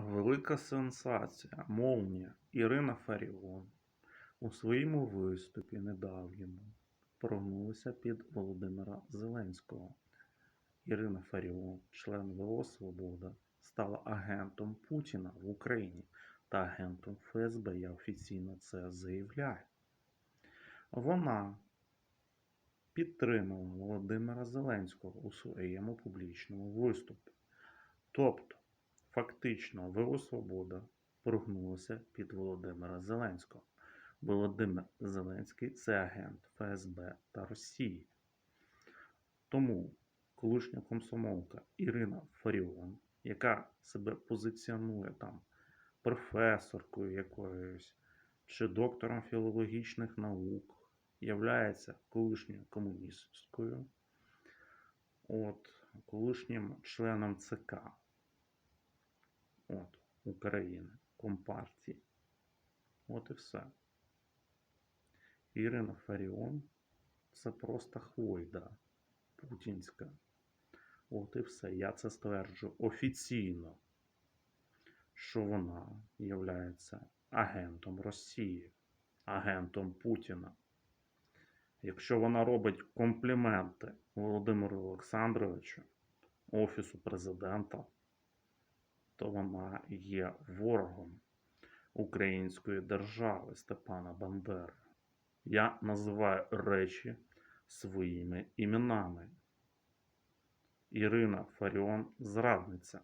Велика сенсація, молнія Ірина Фаріон у своєму виступі недавньому прогнулася під Володимира Зеленського. Ірина Фаріон, член ВО Свобода, стала агентом Путіна в Україні та агентом ФСБ. Я офіційно це заявляю. Вона підтримала Володимира Зеленського у своєму публічному виступі. Тобто, фактично, ВО Свобода прогнулася під Володимира Зеленського. Володимир Зеленський це агент ФСБ та Росії. Тому колишня комсомолка Ірина Фаріон, яка себе позиціонує там професоркою якоюсь чи доктором філологічних наук, являється колишньою комуністкою, от, колишнім членом ЦК от, України, Компартії. От і все. Ірина Фаріон це просто хвойда путінська. От і все. Я це стверджую офіційно, що вона є агентом Росії, агентом Путіна. Якщо вона робить компліменти Володимиру Олександровичу, Офісу президента, то вона є ворогом української держави Степана Бандери. Я називаю речі своїми іменами. Ірина Фаріон зрадниця.